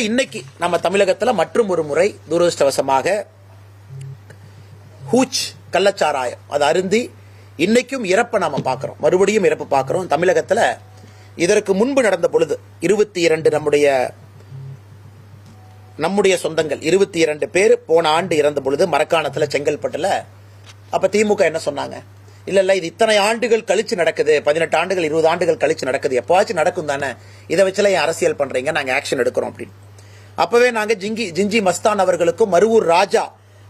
இன்னைக்கு நம்ம தமிழகத்துல மற்றும் ஒரு முறை துரதிருஷ்டவசமாக ஹூச் கள்ளச்சாராயம் அது அருந்தி இன்னைக்கும் இறப்பை நாம பார்க்கிறோம். மறுபடியும் இறப்பு பார்க்கிறோம். தமிழகத்துல இதற்கு முன்பு நடந்த பொழுது இருபத்தி இரண்டு நம்முடைய நம்முடைய சொந்தங்கள் இருபத்தி இரண்டு பேர் போன ஆண்டு இறந்த பொழுது மரக்காணத்துல செங்கல்பட்டுல அப்ப திமுக என்ன சொன்னாங்க? இல்ல இல்ல இது இத்தனை ஆண்டுகள் கழிச்சு நடக்குது பதினெட்டு ஆண்டுகள் இருபது ஆண்டுகள் கழிச்சு நடக்குது எப்பவாச்சும் நடக்கும் தானே இதை வச்சுல ஏன் அரசியல் பண்றீங்க? நாங்க ஆக்ஷன் எடுக்கிறோம் அப்படின்னு. அப்பவே நாங்க ஜிங்கி ஜிஞ்சி மஸ்தான் அவர்களுக்கும் மருவூர் ராஜா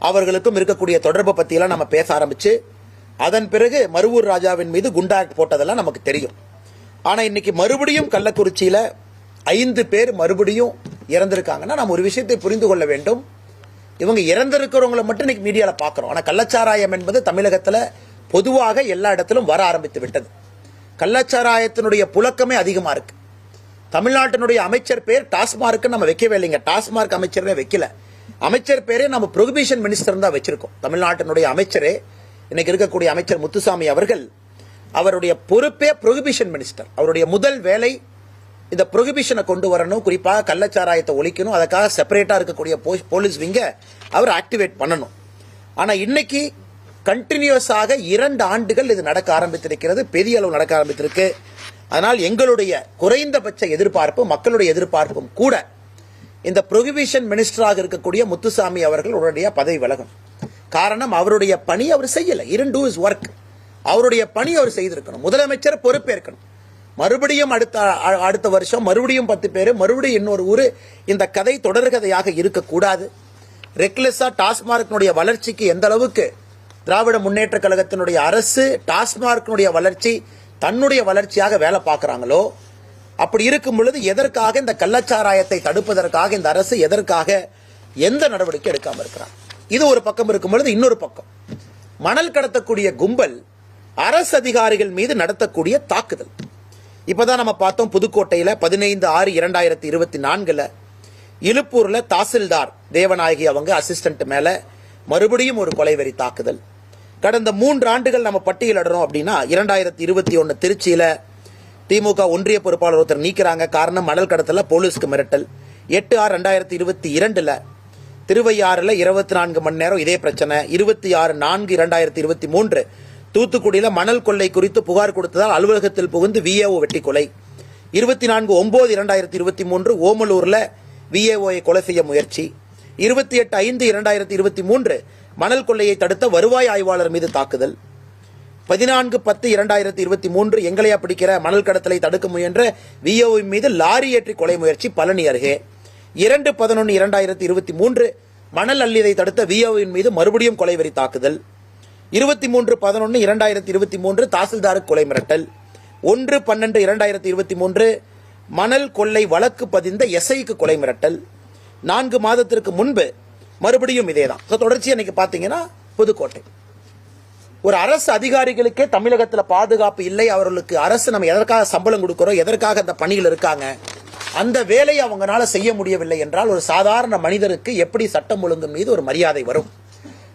அவர்களுக்கும் இருக்கக்கூடிய தொடர்பை பத்தியெல்லாம் நம்ம பேச ஆரம்பிச்சு அதன் பிறகு மருவூர் ராஜாவின் மீது குண்டா போட்டதெல்லாம் நமக்கு தெரியும். ஆனா இன்னைக்கு மறுபடியும் கள்ளக்குறிச்சியில ஐந்து பேர் மறுபடியும் இறந்திருக்காங்கன்னா நம்ம ஒரு விஷயத்தை புரிந்து கொள்ள வேண்டும். இவங்க இறந்திருக்கிறவங்களை மட்டும் இன்னைக்கு மீடியாவில் பார்க்குறோம் ஆனால் கள்ளச்சாராயம் என்பது தமிழகத்தில் பொதுவாக எல்லா இடத்திலும் வர ஆரம்பித்து விட்டது. கள்ளச்சாராயத்தினுடைய புழக்கமே அதிகமாக இருக்குது தமிழ்நாட்டினுடைய அமைச்சர் பேர் டாஸ்மார்க்கு நம்ம வைக்கவே இல்லைங்க. டாஸ்மார்க் அமைச்சரே வைக்கல. அமைச்சர் பேரே நம்ம ப்ரொஹிபிஷன் மினிஸ்டர் தான் வச்சிருக்கோம். தமிழ்நாட்டினுடைய அமைச்சரே இன்னைக்கு இருக்கக்கூடிய அமைச்சர் முத்துசாமி அவர்கள் அவருடைய பொறுப்பே ப்ரொஹிபிஷன் மினிஸ்டர் அவருடைய முதல் வேலை இந்த ப்ரொஹிபிஷனை கொண்டு வரணும். குறிப்பாக கள்ளச்சாராயத்தை ஒழிக்கணும். அதுக்காக செப்பரேட்டாக இருக்கக்கூடிய போலீஸ் விங்க அவர் ஆக்டிவேட் பண்ணணும். ஆனால் இன்னைக்கு கண்டினியூஸாக இரண்டு ஆண்டுகள் இது நடக்க ஆரம்பித்திருக்கிறது. பெரிய அளவு நடக்க ஆரம்பித்திருக்கு. அதனால் எங்களுடைய குறைந்தபட்ச எதிர்பார்ப்பு மக்களுடைய எதிர்பார்ப்பும் கூட இந்த ப்ரொஹிபிஷன் மினிஸ்டராக இருக்கக்கூடிய முத்துசாமி அவர்கள் உடனடியாக பதவி விலகும் காரணம் அவருடைய பணி அவர் செய்யல. இரண்டு இஸ் ஒர்க் அவருடைய பணி அவர் செய்திருக்கணும். முதலமைச்சர் பொறுப்பேற்கணும். மறுபடியும் அடுத்த அ- அடுத்த வருஷம் மறுபடியும் பத்து பேர் மறுபடியும் இன்னொரு ஊர் இந்த கதை தொடர்கதையாக இருக்கக்கூடாது. ரெக்லெஸ்ஸாக டாஸ்மார்க்கினுடைய வளர்ச்சிக்கு எந்த அளவுக்கு திராவிட முன்னேற்ற கழகத்தினுடைய அரசு டாஸ்மார்க்கினுடைய வளர்ச்சி தன்னுடைய வளர்ச்சியாக வேலை பார்க்குறாங்களோ அப்படி இருக்கும் பொழுது எதற்காக இந்த கள்ளச்சாராயத்தை தடுப்பதற்காக இந்த அரசு எதற்காக எந்த நடவடிக்கை எடுக்காமல் இருக்கிறார் இது ஒரு பக்கம் இருக்கும் பொழுது இன்னொரு பக்கம். மணல் கடத்தக்கூடிய கும்பல் அரசு அதிகாரிகள் மீது நடத்தக்கூடிய தாக்குதல். இப்போதான் நம்ம பார்த்தோம் புதுக்கோட்டையில் பதினைந்து ஆறு இரண்டாயிரத்தி இருபத்தி நான்கில் இழுப்பூரில் தாசில்தார் தேவநாயகி அவங்க அசிஸ்டன்ட் மேலே மறுபடியும் ஒரு கொலைவெறி தாக்குதல். கடந்த மூன்று ஆண்டுகள் நம்ம பட்டியலிடுறோம் அப்படின்னா இரண்டாயிரத்தி இருபத்தி ஒன்னு திருச்சியில திமுக ஒன்றிய பொறுப்பாளர் ஒருத்தர் நீக்கிறாங்க. காரணம் மணல் கடத்தல போலீஸ்க்கு மிரட்டல். எட்டு ஆறு ரெண்டாயிரத்தி இருபத்தி இரண்டுல திருவையாறுல இருபத்தி நான்கு மணி நேரம் இதே பிரச்சனை. இருபத்தி ஆறு நான்கு இரண்டாயிரத்தி இருபத்தி மூன்று தூத்துக்குடியில மணல் கொள்ளை குறித்து புகார் கொடுத்ததால் அலுவலகத்தில் புகுந்து விஏஓ வெட்டி கொலை. இருபத்தி நான்கு ஒன்பது இரண்டாயிரத்தி இருபத்தி மூன்று ஓமலூர்ல விஏஓயை கொலை செய்ய முயற்சி. இருபத்தி எட்டு ஐந்து இரண்டாயிரத்தி இருபத்தி மூன்று மணல் கொள்ளையை தடுத்த வருவாய் ஆய்வாளர் மீது தாக்குதல். பதினான்கு பத்து இரண்டாயிரத்தி இருபத்தி மூன்று எங்களையா பிடிக்கிற மணல் கடத்தலை தடுக்க முயன்ற விஓவி மீது லாரி ஏற்றி கொலை முயற்சி பழனி அருகே. இரண்டு பதினொன்று இரண்டாயிரத்தி இருபத்தி மூன்று மணல் அள்ளியதை தடுத்த விஓவின் மீது மறுபடியும் கொலை வரி தாக்குதல். இருபத்தி மூன்று பதினொன்று இரண்டாயிரத்தி இருபத்தி மூன்று தாசில்தாருக்கு கொலை மிரட்டல். ஒன்று பன்னெண்டு இரண்டாயிரத்தி இருபத்தி மூன்று மணல் கொள்ளை வழக்கு பதிந்த எஸ்ஐக்கு கொலை மிரட்டல். நான்கு மாதத்திற்கு முன்பு மறுபடியும் இதேதான். So, தொடர்ச்சி அன்னைக்கு பாத்தீங்கன்னா புதுக்கோட்டை. ஒரு அரசு அதிகாரிகளுக்கே தமிழகத்தில் பாதுகாப்பு இல்லை அவர்களுக்கு அரசு நம்ம எதற்காக சம்பளம் கொடுக்கிறோம் எதற்காக அந்த பணியில் இருக்காங்க அந்த வேலையை அவங்களால செய்ய முடியவில்லை என்றால் ஒரு சாதாரண மனிதருக்கு எப்படி சட்டம் ஒழுங்கு மீது ஒரு மரியாதை வரும்?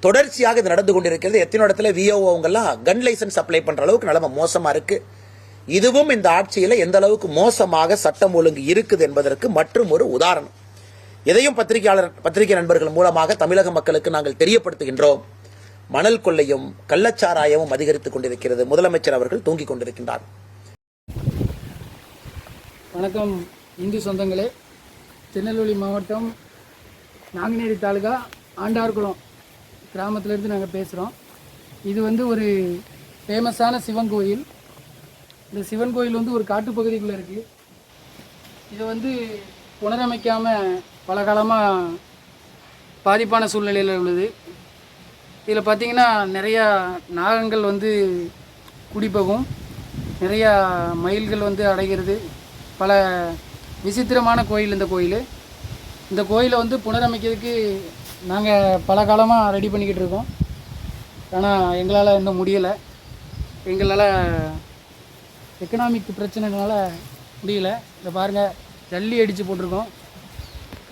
தொடர்ச்சியாக இது நடந்து கொண்டிருக்கிறது. எத்தனை இடத்துல விஓ அவங்கெல்லாம் கன் லைசன்ஸ் அப்ளை பண்ற அளவுக்கு நிலைமை மோசமா இருக்கு. இதுவும் இந்த ஆட்சியில் எந்த அளவுக்கு மோசமாக சட்டம் ஒழுங்கு இருக்குது என்பதற்கு மற்றும் ஒரு உதாரணம். எதையும் பத்திரிகையாளர் பத்திரிகை நண்பர்கள் மூலமாக தமிழக மக்களுக்கு நாங்கள் தெரியப்படுத்துகின்றோம். மணல் கொள்ளையும் கள்ளச்சாராயமும் அதிகரித்துக் கொண்டிருக்கிறது. முதலமைச்சர் அவர்கள் தூங்கிக் கொண்டிருக்கின்றார். வணக்கம். இந்து சொந்தங்களே திருநெல்வேலி மாவட்டம் நாங்குநேரி தாலுகா ஆண்டார்குளம் கிராமத்திலேருந்து நாங்கள் பேசுகிறோம் இது வந்து ஒரு ஃபேமஸான சிவன் கோயில். இந்த சிவன் கோயில் வந்து ஒரு காட்டுப்பகுதிக்குள்ளே இருக்குது இதை வந்து புனரமைக்காமல் பல காலமாக பாதிப்பான சூழ்நிலையில் உள்ளது. இதில் பார்த்தீங்கன்னா நிறையா நாகங்கள் வந்து குடிப்பகும் நிறையா மயில்கள் வந்து அடைகிறது. பல விசித்திரமான கோயில் இந்த கோயில். இந்த கோயிலை வந்து புனரமைக்கிறதுக்கு நாங்கள் பல காலமாக ரெடி பண்ணிக்கிட்டு இருக்கோம். ஆனால் எங்களால் இன்னும் முடியலை. எங்களால் எக்கனாமிக் பிரச்சனைனால முடியல. இதை பாருங்கள் ஜல்லி அடித்து போட்டிருக்கோம்.